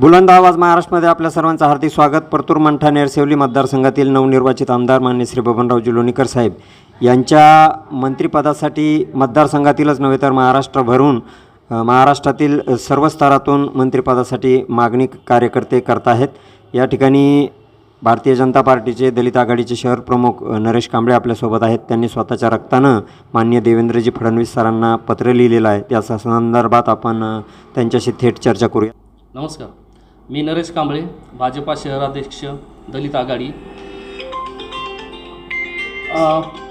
बुलंद आवाज महाराष्ट्रामध्ये आपल्या सर्वांचं हार्दिक स्वागत. परतूर मंठा नेरसेवली मतदारसंघातील नवनिर्वाचित आमदार मान्य श्री बबनरावजी लोणीकर साहेब. यांच्या मंत्रिपदासाठी मतदारसंघातीलच नव्हे तर महाराष्ट्रभरून भरून महाराष्ट्रातील सर्व स्तरातून मंत्रिपदासाठी मागणी कार्यकर्ते करत आहेत. या ठिकाणी भारतीय जनता पार्टीचे दलित आघाडीचे शहर प्रमुख नरेश कांबळे आपल्यासोबत आहेत. त्यांनी स्वतःच्या रक्तानं मान्य देवेंद्रजी फडणवीस सरांना पत्र लिहिलेलं आहे. त्या संदर्भात आपण त्यांच्याशी थेट चर्चा करूया. नमस्कार. मी नरेश कांबळे भाजपा शहराध्यक्ष दलित आघाडी.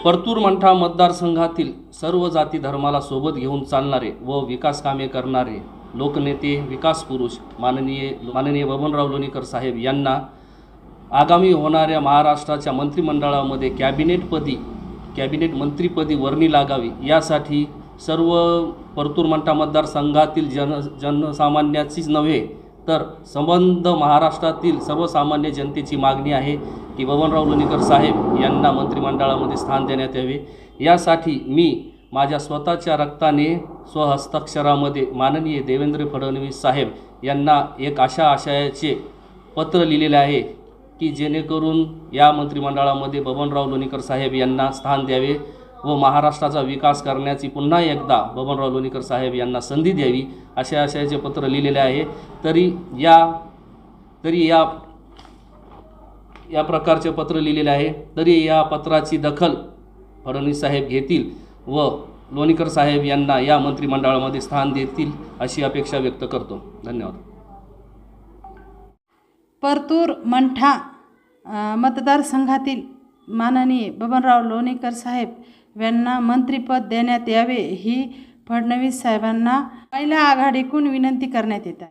परतूर मंठा मतदारसंघातील सर्व जाती धर्माला सोबत घेऊन चालणारे व विकास कामे करणारे लोकनेते विकास पुरुष माननीय माननीय बबनराव लोणीकर साहेब यांना आगामी होणाऱ्या महाराष्ट्राच्या मंत्रिमंडळामध्ये कॅबिनेटपदी कॅबिनेट मंत्रीपदी वर्णी लागावी. यासाठी सर्व परतूर मंठा मतदारसंघातील जन जनसामान्याचीच नव्हे तर संबंध महाराष्ट्रातील सर्वसामान्य जनतेची मागणी आहे की बबनराव लोणीकर साहेब यांना मंत्रिमंडळामध्ये स्थान देण्यात यावे. यासाठी मी माझ्या स्वतःच्या रक्ताने स्वहस्ताक्षरामध्ये माननीय देवेंद्र फडणवीस साहेब यांना एक अशा आशयाचे पत्र लिहिलेले आहे की जेणेकरून या मंत्रिमंडळामध्ये बबनराव लोणीकर साहेब यांना स्थान द्यावे. व महाराष्ट्राचा विकास करण्याची पुन्हा एकदा बबनराव लोणीकर साहेब यांना संधी द्यावी अशा आशयाचे पत्र लिहिलेले आहे तरी या तरी या या प्रकारचे पत्र लिहिलेले आहे तरी या पत्राची दखल फडणवीस साहेब घेतील व लोणीकर साहेब यांना या मंत्रिमंडळामध्ये स्थान देतील अशी अपेक्षा व्यक्त करतो. धन्यवाद. परतूर मंठा मतदारसंघातील माननीय बबनराव लोणीकर साहेब यांना मंत्रिपद देण्यात यावे ही फडणवीस साहेबांना पहिल्या आघाडीकडून विनंती करण्यात येत आहे.